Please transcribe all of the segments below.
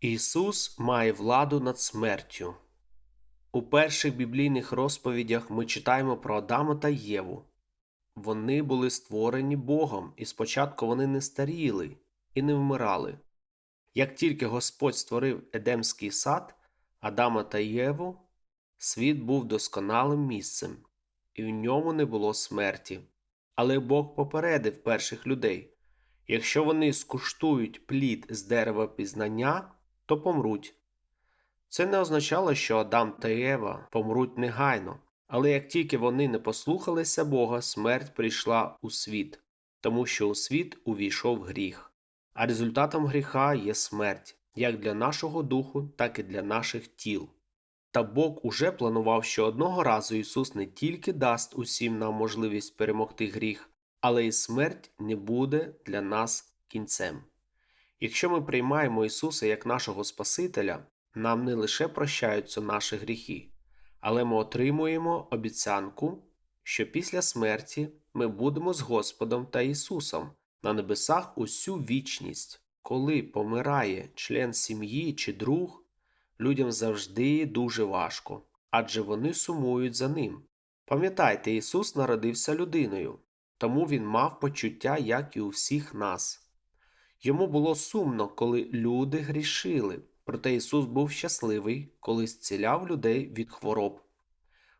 Ісус має владу над смертю. У перших біблійних розповідях ми читаємо про Адама та Єву. Вони були створені Богом, і спочатку вони не старіли і не вмирали. Як тільки Господь створив Едемський сад, Адама та Єву, світ був досконалим місцем, і в ньому не було смерті. Але Бог попередив перших людей якщо вони скуштують плід з дерева пізнання, то помруть. Це не означало, що Адам та Єва помруть негайно, але як тільки вони не послухалися Бога, смерть прийшла у світ, тому що у світ увійшов гріх. А результатом гріха є смерть, як для нашого духу, так і для наших тіл. Та Бог уже планував, що одного разу Ісус не тільки дасть усім нам можливість перемогти гріх, але й смерть не буде для нас кінцем. Якщо ми приймаємо Ісуса як нашого Спасителя, нам не лише прощаються наші гріхи, але ми отримуємо обіцянку, що після смерті ми будемо з Господом та Ісусом на небесах усю вічність. Коли помирає член сім'ї чи друг, людям завжди дуже важко, адже вони сумують за ним. Пам'ятайте, Ісус народився людиною, тому Він мав почуття, як і у всіх нас. Йому було сумно, коли люди грішили, проте Ісус був щасливий, коли зціляв людей від хвороб.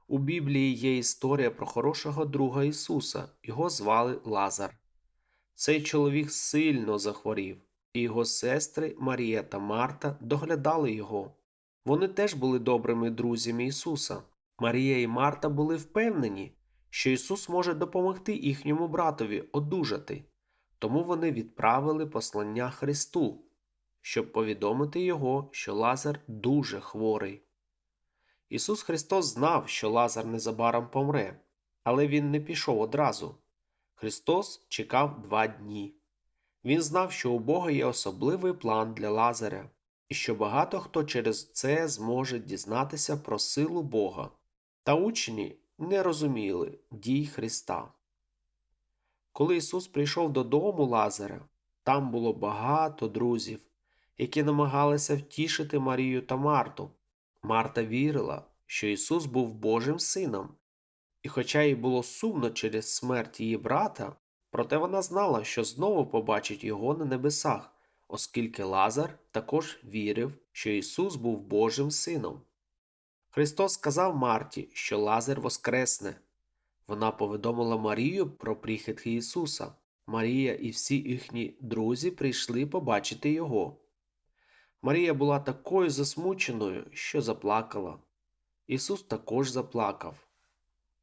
У Біблії є історія про хорошого друга Ісуса, його звали Лазар. Цей чоловік сильно захворів, і його сестри Марія та Марта доглядали його. Вони теж були добрими друзями Ісуса. Марія і Марта були впевнені, що Ісус може допомогти їхньому братові одужати, тому вони відправили послання Христу, щоб повідомити його, що Лазар дуже хворий. Ісус Христос знав, що Лазар незабаром помре, але Він не пішов одразу. Христос чекав два дні. Він знав, що у Бога є особливий план для Лазаря, і що багато хто через це зможе дізнатися про силу Бога. Та учні не розуміли дій Христа. Коли Ісус прийшов додому Лазаря, там було багато друзів, які намагалися втішити Марію та Марту. Марта вірила, що Ісус був Божим сином, і хоча їй було сумно через смерть її брата, проте вона знала, що знову побачить його на небесах, оскільки Лазар також вірив, що Ісус був Божим сином. Христос сказав Марті, що Лазар воскресне. Вона повідомила Марію про прихід Ісуса. Марія і всі їхні друзі прийшли побачити його. Марія була такою засмученою, що заплакала. Ісус також заплакав.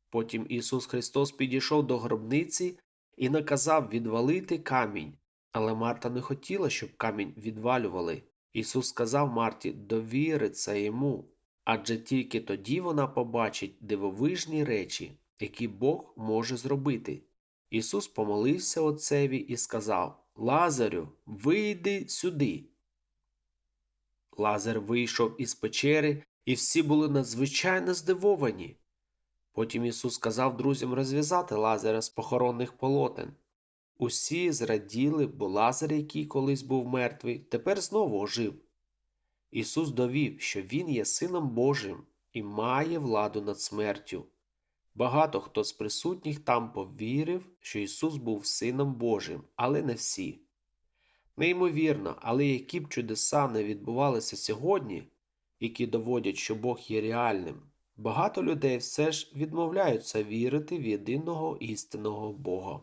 Потім Ісус Христос підійшов до гробниці і наказав відвалити камінь, але Марта не хотіла, щоб камінь відвалювали. Ісус сказав Марті довіриться йому, адже тільки тоді вона побачить дивовижні речі, які Бог може зробити. Ісус помолився Отцеві і сказав Лазарю, вийди сюди. Лазар вийшов із печери, і всі були надзвичайно здивовані. Потім Ісус сказав друзям розв'язати Лазаря з похоронних полотен. Усі зраділи, бо Лазар, який колись був мертвий, тепер знову ожив. Ісус довів, що Він є Сином Божим і має владу над смертю. Багато хто з присутніх там повірив, що Ісус був Сином Божим, але не всі. Неймовірно, але які б чудеса не відбувалися сьогодні, які доводять, що Бог є реальним, багато людей все ж відмовляються вірити в єдиного істинного Бога.